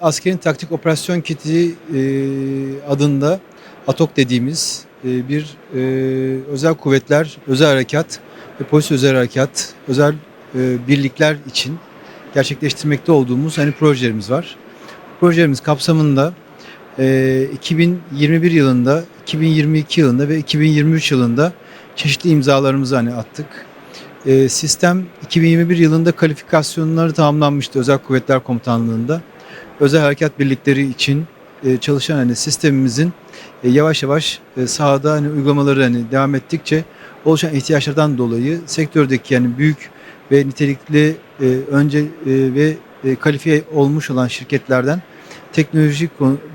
Askerin taktik operasyon kiti e, adında ATOK dediğimiz e, bir e, özel kuvvetler, özel harekat ve polis özel harekat, özel e, birlikler için gerçekleştirmekte olduğumuz hani projelerimiz var. Projemiz kapsamında e, 2021 yılında, 2022 yılında ve 2023 yılında çeşitli imzalarımızı hani attık. E, sistem 2021 yılında kalifikasyonları tamamlanmıştı Özel Kuvvetler Komutanlığı'nda özel harekat birlikleri için e, çalışan hani sistemimizin e, yavaş yavaş e, sahada hani uygulamaları hani devam ettikçe oluşan ihtiyaçlardan dolayı sektördeki yani büyük ve nitelikli önce ve kalifiye olmuş olan şirketlerden teknolojik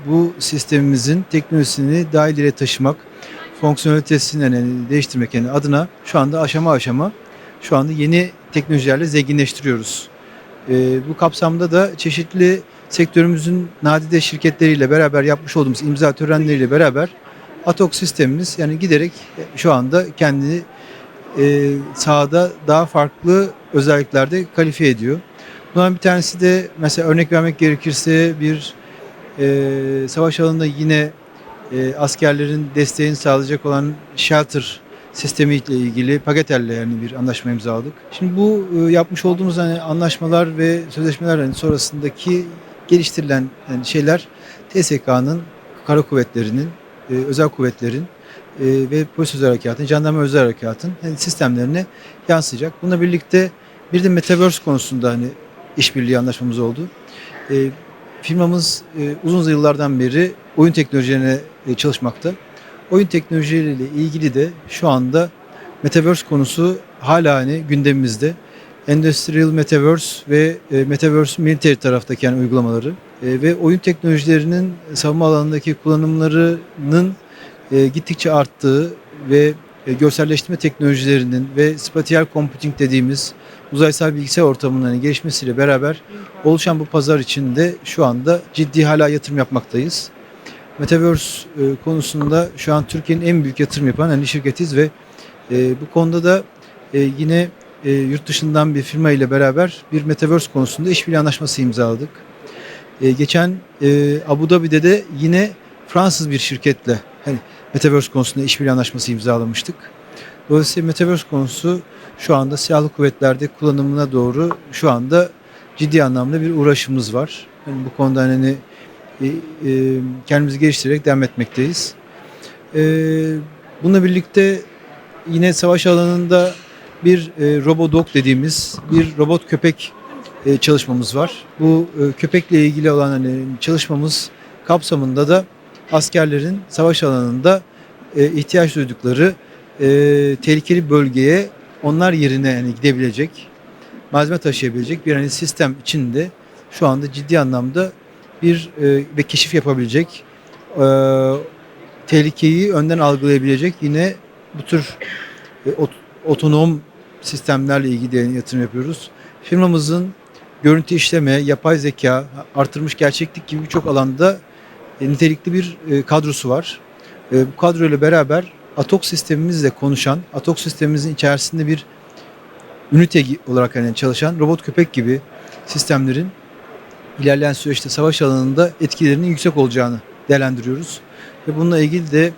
bu sistemimizin teknolojisini daha ileriye taşımak, fonksiyonelitesini yani değiştirmek yani adına şu anda aşama aşama şu anda yeni teknolojilerle zenginleştiriyoruz. Bu kapsamda da çeşitli sektörümüzün nadide şirketleriyle beraber yapmış olduğumuz imza törenleriyle beraber Atok sistemimiz yani giderek şu anda kendini e, sahada daha farklı özelliklerde kalifiye ediyor. Bunların bir tanesi de mesela örnek vermek gerekirse bir e, savaş alanında yine e, askerlerin desteğini sağlayacak olan shelter sistemi ile ilgili Pagetel'le yani bir anlaşma imzaladık. Şimdi bu e, yapmış olduğumuz hani anlaşmalar ve sözleşmeler hani sonrasındaki geliştirilen yani şeyler TSK'nın, kara kuvvetlerinin, e, özel kuvvetlerin e, ve polis özel harekatın, jandarma özel harekatın yani sistemlerine yansıyacak. Bununla birlikte bir de Metaverse konusunda hani işbirliği anlaşmamız oldu. E, firmamız e, uzun yıllardan beri oyun teknolojilerine e, çalışmakta. Oyun teknolojileriyle ilgili de şu anda Metaverse konusu hala hani gündemimizde. Endüstriyel Metaverse ve e, Metaverse military taraftaki yani uygulamaları e, ve oyun teknolojilerinin savunma alanındaki kullanımlarının e, gittikçe arttığı ve e, görselleştirme teknolojilerinin ve spatial computing dediğimiz uzaysal bilgisayar ortamının gelişmesiyle beraber oluşan bu pazar içinde şu anda ciddi hala yatırım yapmaktayız. Metaverse e, konusunda şu an Türkiye'nin en büyük yatırım yapan hani şirketiz ve bu konuda da yine e, yurt dışından bir firma ile beraber bir Metaverse konusunda işbirliği anlaşması imzaladık. E, geçen e, Abu Dhabi'de de yine Fransız bir şirketle hani Metaverse konusunda işbirliği anlaşması imzalamıştık. Dolayısıyla Metaverse konusu şu anda silahlı kuvvetlerde kullanımına doğru şu anda ciddi anlamda bir uğraşımız var. Yani bu konuda hani e, e, kendimizi geliştirerek devam etmekteyiz. E, bununla birlikte yine savaş alanında bir e, Robodog dediğimiz bir robot köpek e, çalışmamız var. Bu e, köpekle ilgili olan hani çalışmamız kapsamında da askerlerin savaş alanında e, ihtiyaç duydukları e, tehlikeli bölgeye onlar yerine yani gidebilecek, malzeme taşıyabilecek bir hani sistem içinde şu anda ciddi anlamda bir e, ve keşif yapabilecek, e, tehlikeyi önden algılayabilecek yine bu tür e, ot- otonom sistemlerle ilgili yatırım yapıyoruz. Firmamızın görüntü işleme, yapay zeka, artırmış gerçeklik gibi birçok alanda e, nitelikli bir e, kadrosu var. E, bu kadroyla beraber Atok sistemimizle konuşan, Atok sistemimizin içerisinde bir ünite olarak hani çalışan robot köpek gibi sistemlerin ilerleyen süreçte savaş alanında etkilerinin yüksek olacağını değerlendiriyoruz. Ve bununla ilgili de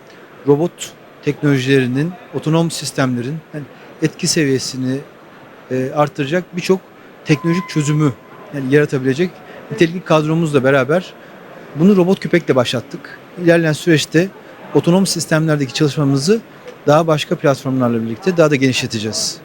robot teknolojilerinin, otonom sistemlerin yani etki seviyesini e, arttıracak birçok teknolojik çözümü yani yaratabilecek nitelikli kadromuzla beraber bunu robot köpekle başlattık. İlerleyen süreçte otonom sistemlerdeki çalışmamızı daha başka platformlarla birlikte daha da genişleteceğiz.